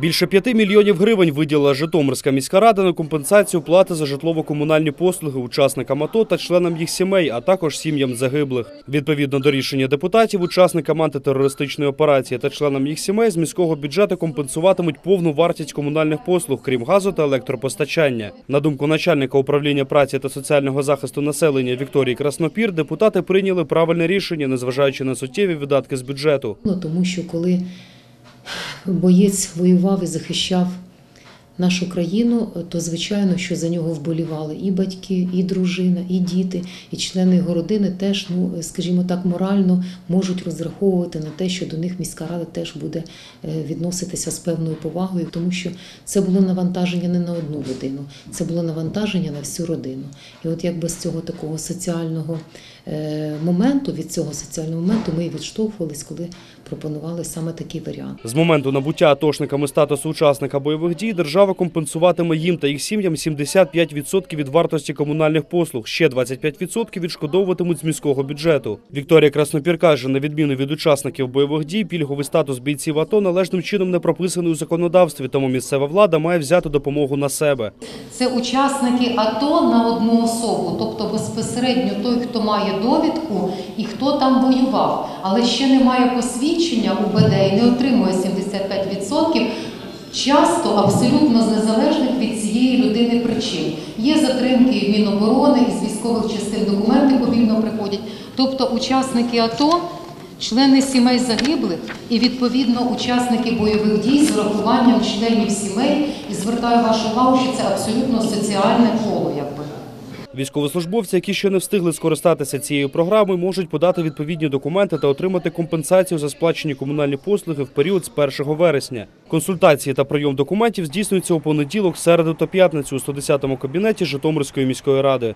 Більше 5 мільйонів гривень виділила Житомирська міська рада на компенсацію плати за житлово-комунальні послуги учасникам АТО та членам їх сімей, а також сім'ям загиблих. Відповідно до рішення депутатів, учасникам антитерористичної операції та членам їх сімей з міського бюджету компенсуватимуть повну вартість комунальних послуг, крім газу та електропостачання. На думку начальника управління праці та соціального захисту населення Вікторії Краснопір, депутати прийняли правильне рішення, незважаючи на суттєві видатки з бюджету. Ну, Тому що коли боєць воював і захищав нашу країну, то звичайно, що за нього вболівали і батьки, і дружина, і діти, і члени його родини теж, ну скажімо так, морально можуть розраховувати на те, що до них міська рада теж буде е, відноситися з певною повагою, тому що це було навантаження не на одну людину, це було навантаження на всю родину. І от якби з цього такого соціального е, моменту, від цього соціального моменту, ми і відштовхувались, коли пропонували саме такий варіант. З моменту набуття атошниками статусу учасника бойових дій держава компенсуватиме їм та їх сім'ям 75% від вартості комунальних послуг. Ще 25% відшкодовуватимуть з міського бюджету. Вікторія Краснопір каже, на відміну від учасників бойових дій, пільговий статус бійців АТО належним чином не прописаний у законодавстві, тому місцева влада має взяти допомогу на себе. Це учасники АТО на одну особу, тобто безпосередньо той, хто має довідку і хто там воював, але ще не має посвідчення УБД і не отримує 75%, часто абсолютно Міноборони, із військових частин документи повільно приходять. Тобто учасники АТО. Члени сімей загиблих і відповідно учасники бойових дій з урахуванням членів сімей і звертаю вашу увагу, що це абсолютно соціальне коло, якби. Військовослужбовці, які ще не встигли скористатися цією програмою, можуть подати відповідні документи та отримати компенсацію за сплачені комунальні послуги в період з 1 вересня. Консультації та прийом документів здійснюються у понеділок, середу та п'ятницю у 110-му кабінеті Житомирської міської ради.